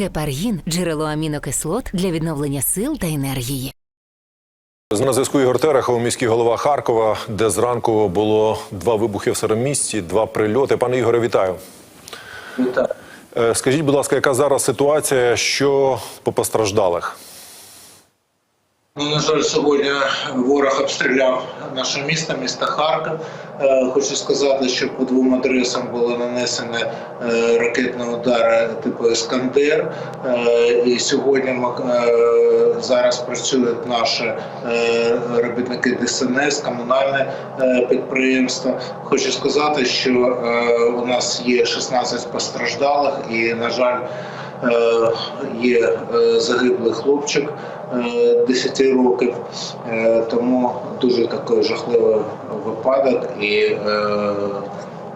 Гепаргін джерело амінокислот для відновлення сил та енергії. На зв'язку Ігор Терехов, міський голова Харкова, де зранку було два вибухи в середмісті, два прильоти. Пане Ігоре, вітаю. Вітаю. Е, Скажіть, будь ласка, яка зараз ситуація, що по постраждалих? Ну, на жаль, сьогодні ворог обстріляв наше місто, місто Харків. Е, Хочу сказати, що по двом адресам були нанесені е, ракетні удари типу Іскандер. Е, І сьогодні е, зараз працюють наші е, робітники ДСНС, комунальне е, підприємство. Хочу сказати, що е, у нас є 16 постраждалих і, на жаль, Е, є е, загиблий хлопчик е, 10 років, Е, тому дуже такий жахливий випадок. І е,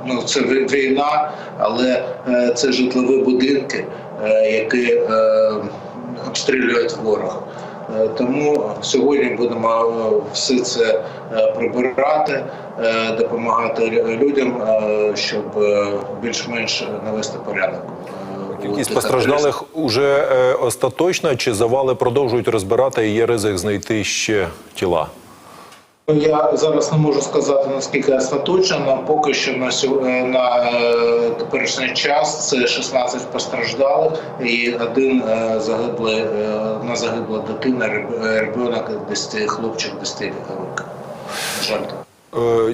ну, це війна, але е, це житлові будинки, е, які е, обстрілюють ворог. Е, Тому сьогодні будемо е, все це е, прибирати, е, допомагати людям, е, щоб е, більш-менш навести порядок. Кількість постраждалих уже е, остаточна, чи завали продовжують розбирати і є ризик знайти ще тіла? Я зараз не можу сказати наскільки остаточно, але поки що на е, на е, теперішній час це 16 постраждалих і один е, загиблий е, одна загибла дитина, реб- ребенок 10, хлопчик 10 років. Жаль,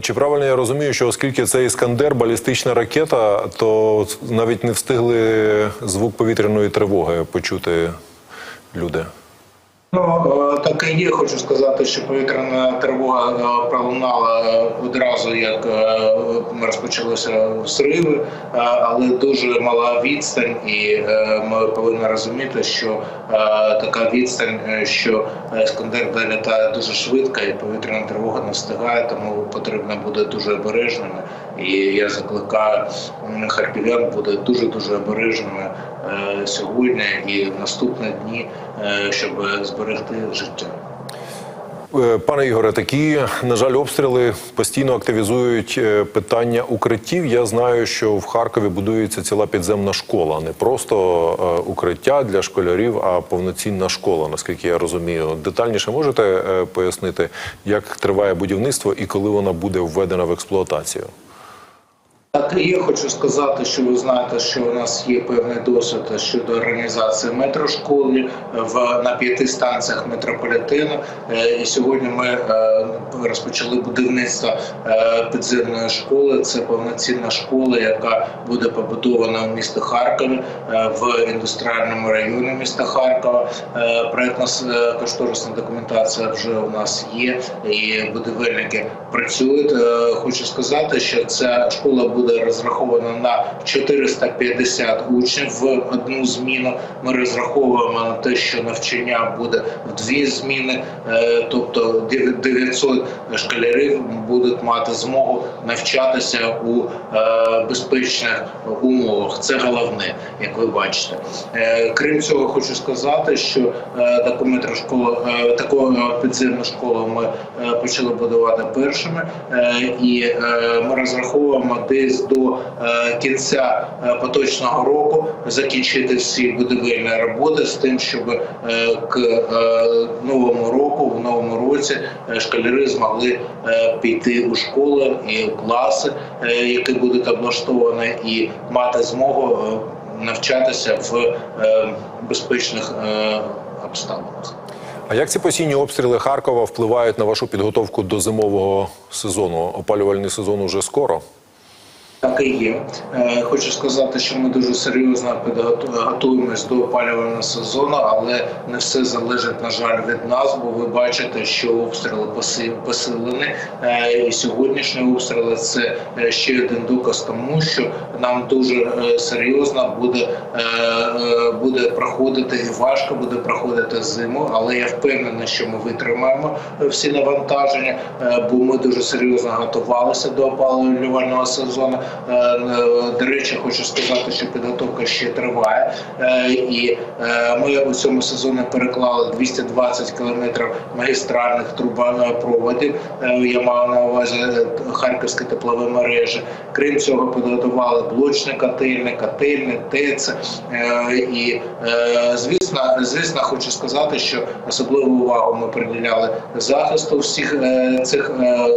Чи правильно я розумію, що оскільки це іскандер, балістична ракета, то навіть не встигли звук повітряної тривоги почути люди? Ну е, так і є. Хочу сказати, що повітряна тривога е, пролунала одразу, як е, розпочалися зриви, е, але дуже мала відстань, і ми повинні розуміти, що така відстань, що Іскандер долітає дуже швидко, і повітряна тривога не встигає, тому потрібно бути дуже обережними. І я закликаю харків'ян бути дуже дуже обережними е, сьогодні і в наступні дні, е, щоб зберегти життя. Е, Пане Ігоре, такі, на жаль, обстріли постійно активізують питання укриттів. Я знаю, що в Харкові будується ціла підземна школа, не просто укриття для школярів, а повноцінна школа, наскільки я розумію. Детальніше можете пояснити, як триває будівництво і коли вона буде введена в експлуатацію? Так і я хочу сказати, що ви знаєте, що у нас є певний досвід щодо організації метрошколи в на п'яти станціях метрополітену. Е, І сьогодні ми е, розпочали будівництво е, підземної школи. Це повноцінна школа, яка буде побудована в місті Харкові е, в індустріальному районі міста Харкова. Е, Проектна е, кошторисна документація вже у нас є, і будівельники працюють. Е, Хочу сказати, що ця школа буде розрахована на 450 учнів в одну зміну. Ми розраховуємо на те, що навчання буде в дві зміни, е, тобто 900 школярів будуть мати змогу навчатися у е, безпечних умовах. Це головне, як ви бачите. Е, Крім цього, хочу сказати, що таку метрошколу, таку підземну школу ми почали будувати першими, і ми розраховуємо десь до е, кінця е, поточного року закінчити всі будівельні роботи з тим, щоб е, к новому року, в новому році школяри змогли піти у школи і у класи, які будуть облаштовані, і мати змогу навчатися в безпечних обставинах. А як ці постійні обстріли Харкова впливають на вашу підготовку до зимового сезону? Опалювальний сезон уже скоро. Так і є. Е, Хочу сказати, що ми дуже серйозно готуємось до опалювального сезону, але не все залежить, на жаль, від нас, бо ви бачите, що обстріли поси- посилені. Е, І сьогоднішні обстріли це е, ще один доказ тому, що нам дуже серйозно буде, буде проходити і важко буде проходити зиму, але я впевнений, що ми витримаємо всі навантаження, бо ми дуже серйозно готувалися до опалювального сезону. Е, До речі, хочу сказати, що підготовка ще триває, Е, і е, ми у цьому сезоні переклали 220 кілометрів магістральних трубопроводів. Я маю на увазі харківські теплові мережі. Крім цього, підготували блочні котельні, котельні, ТЕЦ і Звісно, звісно, хочу сказати, що особливу увагу ми приділяли захисту всіх цих е,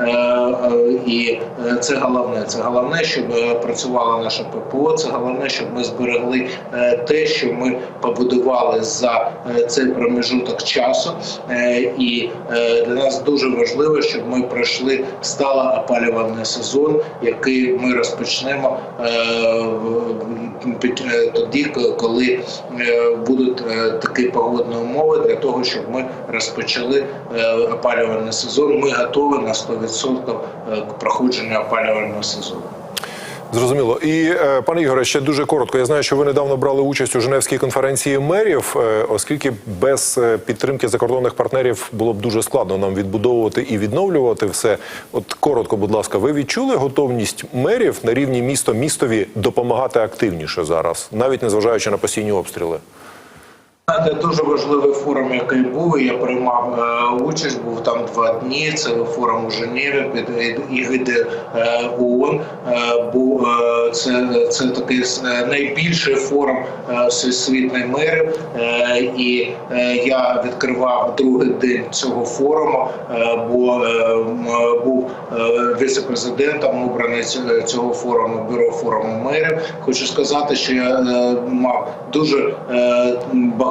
е, і це головне. Це головне, щоб е, працювала наша ППО. Це головне, щоб ми зберегли е, те, що ми побудували за е, цей промежуток часу. Е, І е, для нас дуже важливо, щоб ми пройшли стало опалювальний сезон, який ми розпочнемо е, е, тоді, коли е, будуть е, такі погодні умови для того, щоб ми розпочали е, опалювальний сезон. Ми готові на 100% к проходженню опалювального сезону. Зрозуміло. І е, пане Ігоре, ще дуже коротко. Я знаю, що ви недавно брали участь у Женевській конференції мерів, е, оскільки без е, підтримки закордонних партнерів було б дуже складно нам відбудовувати і відновлювати все. От коротко, будь ласка, ви відчули готовність мерів на рівні місто містові допомагати активніше зараз, навіть незважаючи на постійні обстріли? Це дуже важливий форум, який був. Я приймав е, участь. Був там два дні. Це форум у Женеві під ігиди е, ООН. Е, е, це, це такий найбільший форум всесвітніх мерів. Е, і я відкривав другий день цього форуму, бо був віце-президентом обраний ць- цього форуму, бюро форуму мерів. Хочу сказати, що я мав дуже е,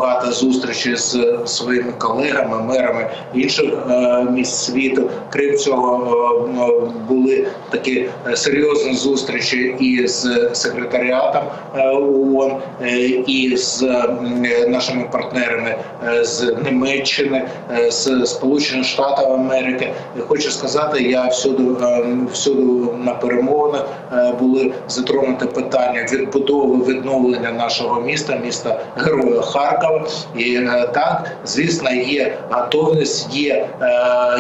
багато зустрічей з своїми колегами, мерами інших е, міст світу. Крім цього, е, були такі е, серйозні зустрічі і з секретаріатом е, ООН, е, і з е, нашими партнерами е, з Німеччини, е, з Сполучених Штатів Америки. Хочу сказати, я всюди, е, всюди на перемовинах е, були затронуті питання відбудови відновлення нашого міста, міста Героя Харкова. І е, так, звісно, є готовність, є е,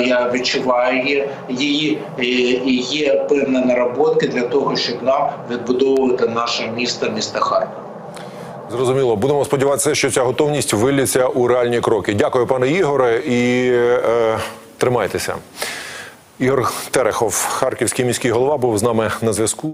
я відчуваю є, її і є певні наработки для того, щоб нам відбудовувати наше місто, місто Харків. Зрозуміло, будемо сподіватися, що ця готовність виліться у реальні кроки. Дякую, пане Ігоре, і е, тримайтеся. Ігор Терехов, харківський міський голова, був з нами на зв'язку.